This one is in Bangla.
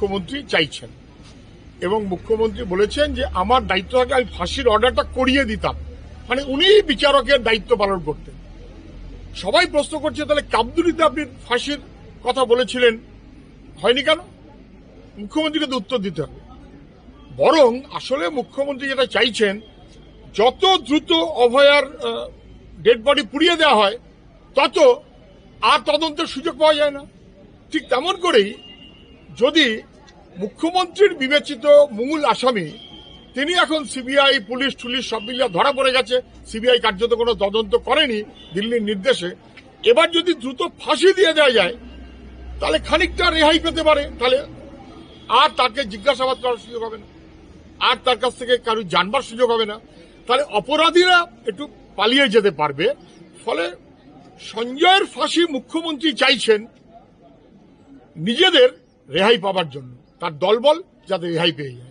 মুখ্যমন্ত্রী চাইছেন। এবং মুখ্যমন্ত্রী বলেছেন যে, আমার দায়িত্ব থাকে আমি ফাঁসির অর্ডারটা করিয়ে দিতাম। মানে উনি বিচারকের দায়িত্ব পালন করতেন। সবাই প্রশ্ন করছে, তাহলে কাবদুলিতে আপনি ফাঁসির কথা বলেছিলেন। হয়নি কেন? মুখ্যমন্ত্রীকে তো উত্তর দিতে হবে। বরং আসলে মুখ্যমন্ত্রী যেটা চাইছেন, যত দ্রুত অভয়ার ডেড বডি পুড়িয়ে দেওয়া হয়, তত আর তদন্তের সুযোগ পাওয়া যায় না। ঠিক তেমন করেই যদি মুখ্যমন্ত্রীর বিবেচিত মূল আসামি, তিনি এখন সিবিআই, পুলিশ টুলিশ সব মিলিয়ে ধরা পড়ে গেছে। সিবিআই কার্যত কোনো তদন্ত করেনি দিল্লির নির্দেশে। এবার যদি দ্রুত ফাঁসি দিয়ে দেওয়া যায়, তাহলে খানিকটা রেহাই পেতে পারে। তাহলে আর তাকে জিজ্ঞাসাবাদ করার সুযোগ হবে না। আর তার কাছ থেকে কারও জানবার সুযোগ হবে না। তাহলে অপরাধীরা একটু পালিয়ে যেতে পারবে। ফলে সঞ্জয়ের ফাঁসি মুখ্যমন্ত্রী চাইছেন নিজেদের রেহাই পাবার জন্য। তার দলবল যাতে রেহাই পেয়ে যায়।